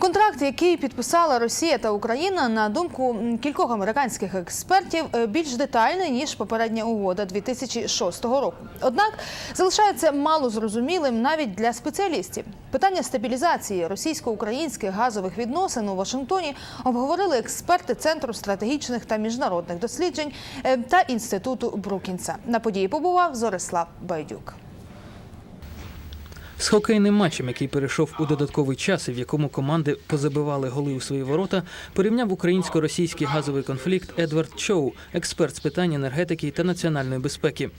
Контракт, який підписала Росія та Україна, на думку кількох американських експертів, е, більш детальний ніж попередня угода 2006 року. Однак залишається мало зрозумілим навіть для спеціалістів. Питання стабілізації російсько-українських газових відносин у Вашингтоні обговорили експерти Центру стратегічних та міжнародних досліджень е, та інституту Брукінса. На події побував Зорислав Байдюк. З хокейним матчем, який перейшов у додатковий час, і в якому команди позабивали голи у свої ворота, порівняв українсько-російський газовий конфлікт Едвард Чоу, експерт з питань енергетики та національної безпеки.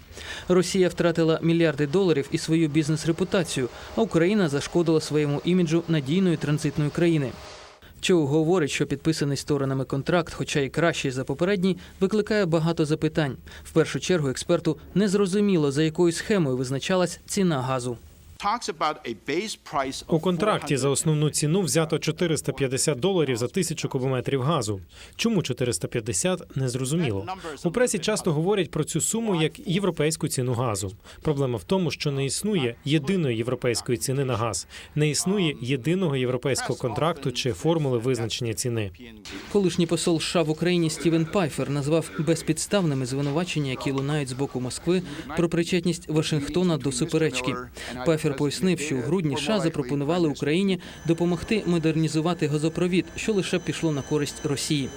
Росія втратила мільярди доларів і свою бізнес-репутацію, а Україна зашкодила своєму іміджу надійної транзитної країни. Чоу говорить, що підписаний сторонами контракт, хоча й кращий за попередній, викликає багато запитань. В першу чергу експерту не зрозуміло, за якою схемою визначалась ціна газу. У контракті за основну ціну взято 450 доларів за тисячу кубометрів газу. Чому 450 – незрозуміло. У пресі часто говорять про цю суму як європейську ціну газу. Проблема в тому, що не існує єдиної європейської ціни на газ, не існує єдиного європейського контракту чи формули визначення ціни. Колишній посол США в Україні Стівен Пайфер назвав безпідставними звинувачення, які лунають з боку Москви про причетність Вашингтона до суперечки. Пайфер пояснив, що у грудні США запропонували Україні допомогти модернізувати газопровід, що лише пішло на користь Росії.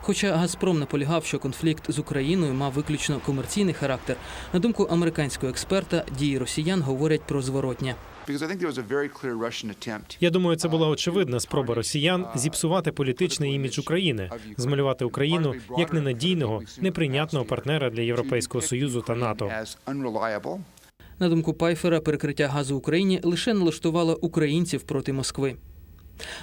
Хоча Газпром наполягав, що конфлікт з Україною мав виключно комерційний характер, на думку американського експерта, дії росіян говорять про зворотня. Я думаю, це була очевидна спроба росіян зіпсувати політичний імідж України, змалювати Україну як ненадійного, неприйнятного партнера для Європейського союзу та НАТО. На думку Пайфера, перекриття газу Україні лише налаштувало українців проти Москви.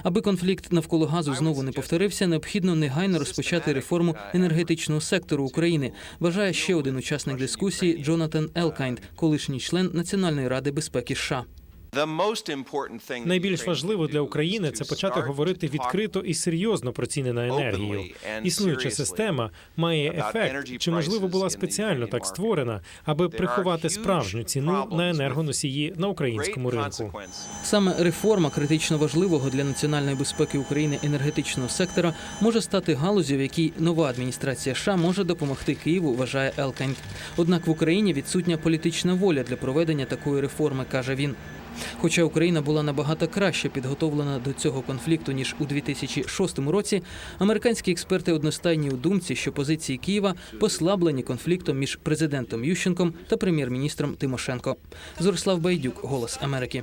Аби конфлікт навколо газу знову не повторився, необхідно негайно розпочати реформу енергетичного сектору України. Вважає ще один учасник дискусії Джонатан Елкайнд, колишній член Національної ради безпеки США. Найбільш важливо для України це почати говорити відкрито і серйозно про ціни на енергію. Існуюча система має ефект, чи можливо була спеціально так створена, аби приховати справжню ціну на енергоносії на українському ринку. Саме реформа критично важливого для національної безпеки України енергетичного сектора може стати галузю, в якій нова адміністрація США може допомогти Києву, вважає Елкайнд. Однак в Україні відсутня політична воля для проведення такої реформи, каже він. Хоча Україна була набагато краще підготовлена до цього конфлікту ніж у 2006 році, американські експерти одностайні у думці, що позиції Києва послаблені конфліктом між президентом Ющенком та прем'єр-міністром Тимошенко. Зорислав Байдюк, Голос Америки.